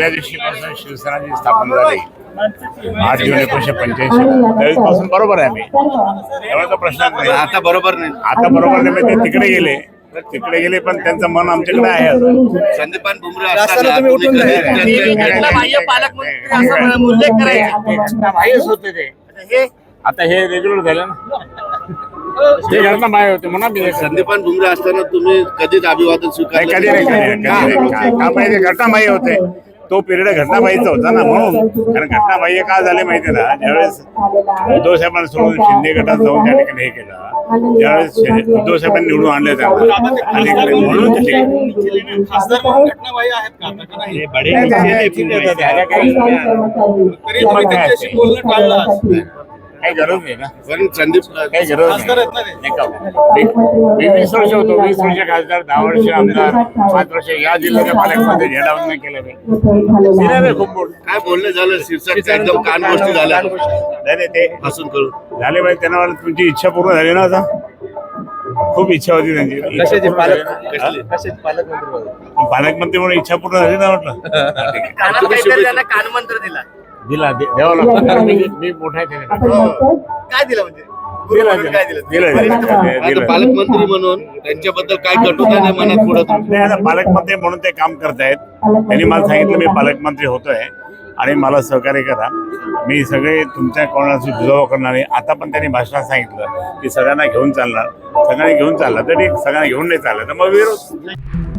पहिल्या दिवशीपासून शिवसेनाची स्थापना झाली आठ जून एकोणीशे पंच्याऐंशी त्यावेळेसपासून बरोबर आहे आम्ही. त्यामुळे तो प्रश्नच नाही. आता बरोबर नाही. आता बरोबर नाही म्हणजे ते तिकडे गेले. तिकडे गेले पण त्यांचं मन आमच्याकडे आहे अजून. संदीपान बुमरे रास्त्याला असताना तुम्ही उठून तुम्ही जाईल. कधी नाही, त्यांच्या- नाही, बाह्य नाही, पालकमंत्री नाही, असं नाही, उल्लेख नाही, करायचा. ते घटनाबाह्यच होते ते. हे आता हे रेग्युलर झालं ना. ते घटनाबाह्य होते म्हणा मी हे संदीप संदीपान बुमरे असताना तुम्ही कधीच अभिवादन नाही स्वीकारलं कधी नाही. कधी नाही, कधी नाही. का- का पाहिजे घटनाबाह्य होते. तो पिरियड घटनाबाह्यचा होता ना म्हणून. कारण घटनाबाह्य का झाले माहिती ना? ज्यावेळेस उद्धव साहेबांना सोडून शिंदे गटात जाऊन त्या ठिकाणी हे केलं. त्यावेळेस शे- उद्धव साहेबांनी निवडून आणले त्यांना. म्हणून ते टिकले. खासदार म्हणून घटनाबाह्य आहेत का आता का नाही? नाही, ते- ते- ते- ते- त्याला काही तरी तुम्ही त्यांच्याशी बोलणं टाळलं आज. काही गरज नाही ना पण संदीप काही गरज? नाही का? वीस वर्ष होतो वीस वर्ष खासदार दहा वर्ष आमदार पाच वर्ष या जिल्ह्याच्या पालकमध्ये झेंडावंदन केलं मी दिलं मी खूप मोठं. काय बोलणं झालं शीर्षक एकदम कान गोष्टी झाल्या नाही नाही, ते हसून करून झाले पाहिजे त्यांना वाटलं तुमची इच्छा पूर्ण झाली ना आता खूप इच्छा होती त्यांची इच्छा कशाची पूर्ण पालक ना? कशाची पालकमंत्री म्हणून इच्छा पूर्ण झाली ना म्हटलं कानात काहीतरी त्यांना कानमंत्र दिला दिला दे- द्यावं लागतं कारण मी मी मोठा आहे त्याच्याकडे. काय दिलं म्हणजे? दिला काय दिलं? दिला दिला. आता दिला पालकमंत्री म्हणून त्यांच्याबद्दल काय कटुता नाही मनात पुढं नाही आता पालकमंत्री म्हणून ते काम करतायत. त्यांनी मला सांगितलं मी पालकमंत्री होतोय आणि मला सहकार्य करा. मी सगळे तुमच्या कोणाशी दुजावा करणार नाही. आता पण त्यांनी भाषणात सांगितलं की सगळ्यांना घेऊन चालणार. सगळ्यांनी घेऊन चालला तर ठीक सगळ्यांना घेऊन नाही चाललं तर मग विरोध.